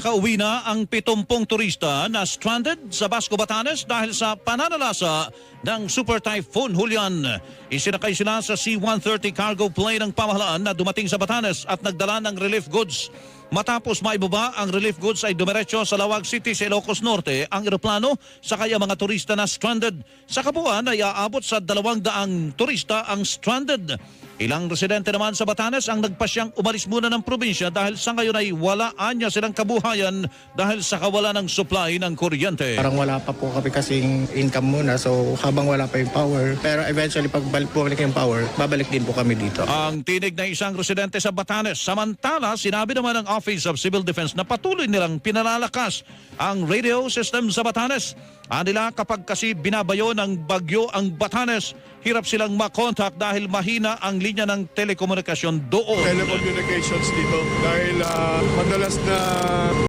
nakauwi na ang 70 turista na stranded sa Basco, Batanes dahil sa pananalasa ng Super Typhoon Julian. Isinakay sila sa C-130 cargo plane ng pamahalaan na dumating sa Batanes at nagdala ng relief goods. Matapos maibaba ang relief goods ay dumiretso sa Lawag City sa Ilocos Norte ang eroplano sa kaya mga turista na stranded. Sa kabuuan ay aabot sa dalawang daang turista ang stranded. Ilang residente naman sa Batanes ang nagpasyang umalis muna ng probinsya dahil sa ngayon ay wala anya silang kabuhayan dahil sa kawalan ng supply ng kuryente. Parang wala pa po kami kasing income muna so habang wala pa yung power. Pero eventually pag balik po balik yung power, babalik din po kami dito. Ang tinig na isang residente sa Batanes. Samantala, sinabi naman ng Office of Civil Defense na patuloy nilang pinalalakas ang radio system sa Batanes. Anila kapag kasi binabayo ng bagyo ang Batanes, hirap silang makontak dahil mahina ang linya ng telekomunikasyon doon. telecommunications dito dahil ah, madalas na